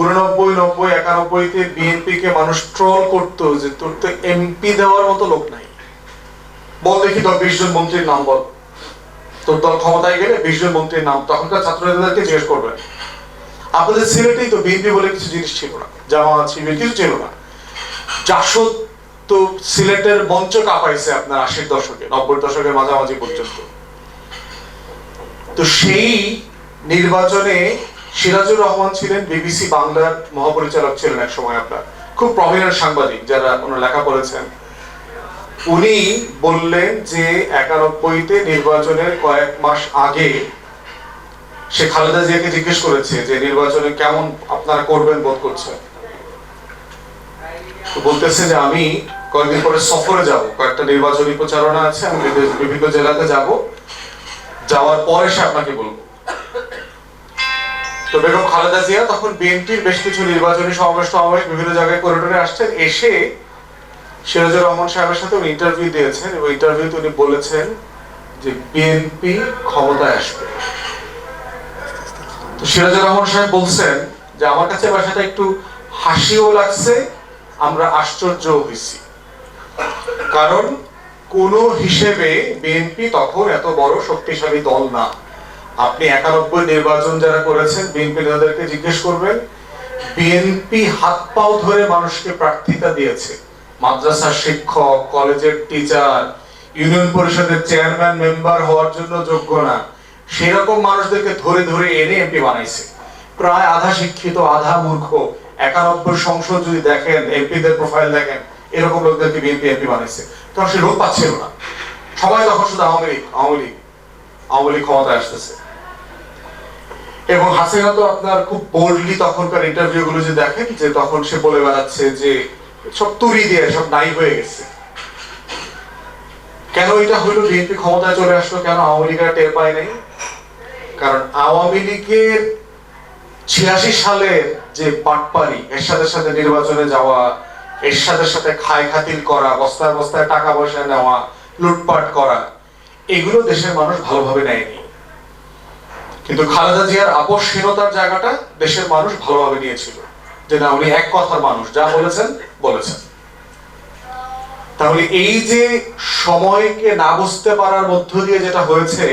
উননব্বই, নব্বই, একানব্বইতে বিএনপি কে মানুষ ট্রল যে তোর তো এমপি দেওয়ার মতো লোক নাই। বল দেখি বিশ জন মন্ত্রীর নাম বল। তোর দল ক্ষমতায় গেলে বিশ জন মন্ত্রীর নাম, তখনকার জিজ্ঞেস করবেন আপনাদের সিলেটেই তো বিএনপি বলে কিছু জিনিস ছিল না জামাত শিবির, কিছু ছিল না। জাসদ তো সিলেটের মঞ্চ কাঁপাইছে আপনার আশির দশকে, নব্বই দশকের মাঝামাঝি পর্যন্ত। তো সেই নির্বাচনে সিরাজুর রহমান ছিলেন বিবিসি বাংলার মহাপরিচালক ছিলেন এক সময় আপনার। খুব প্রমিনেন্ট সাংবাদিক যারা কোনো লেখা পড়েছেন। উনি বললেন যে একানব্বইতে নির্বাচনের কয়েক মাস আগে সে খালেদা জিয়াকে জিজ্ঞেস করেছে যে নির্বাচনে কেমন আপনারা করবেন বোধ করছেন। বলতেছে যে আমি কয়েকদিন পরে সফরে যাব। কয়েকটা নির্বাচনী প্রচারণা আছে, আমি বিভিন্ন জেলাতে যাব। যাওয়ার পরে সে আপনাকে বলব। তো বেগম খালেদা জিয়া তখন বিএনপির বেশ কিছু নির্বাচনী সমাবেশ সমাবেশ বিভিন্ন জায়গায় করিডোরে আসছেন। এসে সিরাজুর রহমান সাহেবের সাথে উনি ইন্টারভিউ দিয়েছেন এবং ইন্টারভিউতে উনি বলেছেন যে বিএনপি ক্ষমতায় আসবে। তো সিরাজুর রহমান সাহেব বলছেন যে, আমার কাছে বাসাটা একটু হাসিও লাগছে, আমরা আশ্চর্য হয়েছি। কারণ কোন হিসেবে বিএনপি তখন এত বড় শক্তিশালী দল না। আপনি একানব্বই নির্বাচন যারা করেছেন, বিএনপি নেতাদেরকে জিজ্ঞেস করবেন, বিএনপি হাত পাও ধরে মানুষকে প্রার্থিতা দিয়েছে। মাদ্রাসার শিক্ষক, কলেজের টিচার, ইউনিয়ন পরিষদের চেয়ারম্যান, মেম্বার হওয়ার জন্য যোগ্য না। সেরকম মানুষদেরকে ধরে ধরে এনে এমপি বানাইছে। প্রায় আধা শিক্ষিত, আধা মূর্খ, একানব্বই সংসদ যদি দেখেন, এমপিদের প্রোফাইল দেখেন, এরকম লোকদেরকে বিএনপি, এমপি বানাইছে। তখন সে লোক পাচ্ছিল না। সবাই তখন শুধু আওয়ামী লীগ আওয়ামী লীগ আওয়ামী লীগ ক্ষমতায় আসতেছে। এবং হাসিনা তো আপনার খুব বোল্ডলি তখনকার ইন্টারভিউ গুলো যে দেখেন, যে তখন সে বলে বেড়াচ্ছে যে সব তুরি দিয়ে, সব নাই হয়ে গেছে। কেন এটা হইল বিএনপি ক্ষমতায় চলে আসলো কেন? আওয়ামী লীগের টের পায় নাই? কারণ আওয়ামী লীগের ছিয়াশি সালের যে পাটপারি এর সাথে সাথে নির্বাচনে যাওয়া এর সাথে সাথে খায় খাতিল করা, বস্তায় বস্তায় টাকা পয়সা নেওয়া, লুটপাট করা, এগুলো দেশের মানুষ ভালোভাবে নেয়নি। কিন্তু খালেদা জিয়ার আপসহীনতার জায়গাটা দেশের মানুষ ভালোভাবে নিয়েছিল। যে না, উনি এক কথার মানুষ, যা বলেছেন বলেছেন। তাহলে এই যে সময়কে না বুঝতে পারার মধ্য দিয়ে যেটা হয়েছে,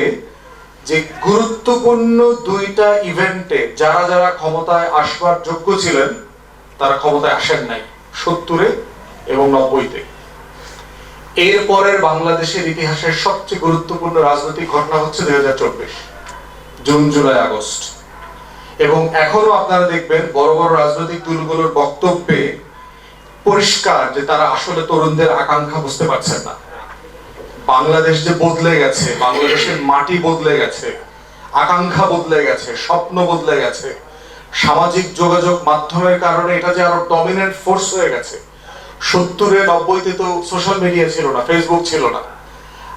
যে গুরুত্বপূর্ণ দুইটা ইভেন্টে যারা যারা ক্ষমতায় আসবার যোগ্য ছিলেন, তারা ক্ষমতায় আসেন নাই, সত্তরে এবং নব্বইতে। এরপরের বাংলাদেশের ইতিহাসের সবচেয়ে গুরুত্বপূর্ণ রাজনৈতিক ঘটনা হচ্ছে দুই হাজার চব্বিশ। June, July, August. এবং এখনও আপনারা দেখবেন বড় বড় রাজনৈতিক দলগুলোর বক্তব্যে পরিষ্কার যে তারা আসলে তরুণদের আকাঙ্ক্ষা বুঝতে পারছেন না। বাংলাদেশ যে বদলে গেছে, বাংলাদেশের মাটি বদলে গেছে, আকাঙ্ক্ষা বদলে গেছে, স্বপ্ন বদলে গেছে, সামাজিক যোগাযোগ মাধ্যমের কারণে এটা যে আরও ডমিনেন্ট ফোর্স হয়ে গেছে। সত্তরে, নব্বইতে তো সোশ্যাল মিডিয়া ছিল না ফেসবুক ছিল না।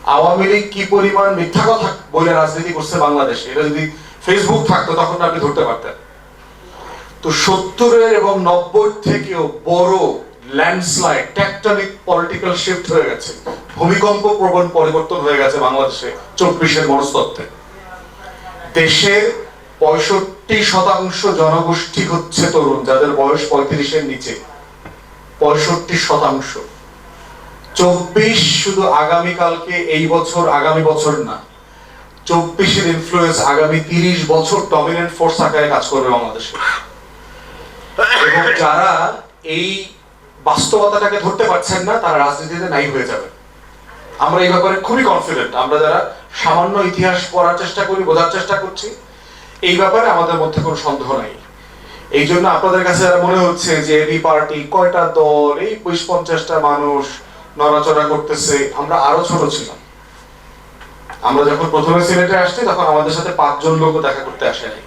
আওয়ামী লীগ কি পরিমাণ মিথ্যা কথা বলে রাজনীতি করছে বাংলাদেশে? এটা যদি ফেসবুক থাকতো, তখন আপনি ধরতে পারতেন। তো সত্তরের এবং নব্বই থেকেও বড় ল্যান্ডস্লাইড ট্যাকটনিক পলিটিক্যাল শিফট হয়ে গেছে। ভূমিকম্প প্রবণ পরিবর্তন হয়ে গেছে বাংলাদেশে চব্বিশের মনস্তত্ত্বে। দেশের পঁয়ষট্টি শতাংশ জনগোষ্ঠী হচ্ছে তরুণ, যাদের বয়স পঁয়ত্রিশের নিচে। পঁয়ষট্টি শতাংশ। চব্বিশ শুধু আগামীকালকে এই বছর আগামী বছর না, চব্বিশের ইনফ্লুয়েন্স আগামী তিরিশ বছর ডমিনেন্ট ফোর্স আকারে কাজ করবে বাংলাদেশে। এবং যারা এই বাস্তবতাটাকে ধরতে পারছেন না, তারা রাজনীতিতে নাই হয়ে যাবে। আমরা এই ব্যাপারে খুবই কনফিডেন্ট আমরা যারা সামান্য ইতিহাস পড়ার চেষ্টা করি, বোঝার চেষ্টা করছি, এই ব্যাপারে আমাদের মধ্যে কোনো সন্দেহ নাই। এই জন্য আপনাদের কাছে মনে হচ্ছে যে এবি পার্টি কয়টা দল, এই বিশ পঞ্চাশটা মানুষ নড়াচড়া করতেছে, আমরা আরও ছোট ছিলাম। আমরা যখন প্রথমে সিলেটে আসছি, তখন আমাদের সাথে পাঁচজন লোকও দেখা করতে আসে নাই।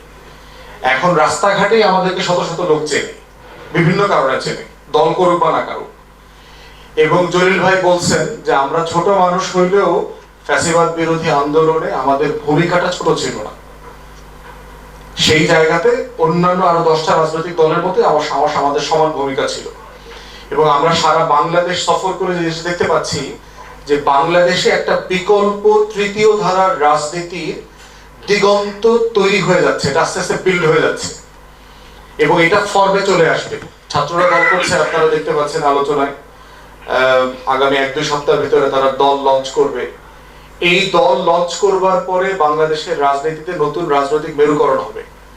এখন রাস্তাঘাটেই আমাদেরকে শত শত লোক চেনে, বিভিন্ন কারণে চেনে, দল করুক বা না কারুক। এবং জলিল ভাই বলছেন যে, আমরা ছোট মানুষ হইলেও ফ্যাসিবাদ বিরোধী আন্দোলনে আমাদের ভূমিকাটা ছোট ছিল না। সেই জায়গাতে অন্যান্য আরও দশটা রাজনৈতিক দলের মধ্যে আমার সাহস আমাদের সমান ভূমিকা ছিল। এবং আমরা সারা বাংলাদেশ সফর করে দেখতে পাচ্ছি যে বাংলাদেশে একটা বিকল্প তৃতীয় ধারার রাজনীতির দিগন্ত তৈরি হয়ে যাচ্ছে, এটা আস্তে আস্তে বিল্ড হয়ে যাচ্ছে। এবং এটা ফর্মে চলে আসবে। ছাত্ররা দল করছে, আপনারা দেখতে পাচ্ছেন আলোচনায়। আগামী এক দুই সপ্তাহের ভিতরে তারা দল লঞ্চ করবে। এই দল লঞ্চ করবার পরে বাংলাদেশের রাজনীতিতে নতুন রাজনৈতিক মেরুকরণ হবে।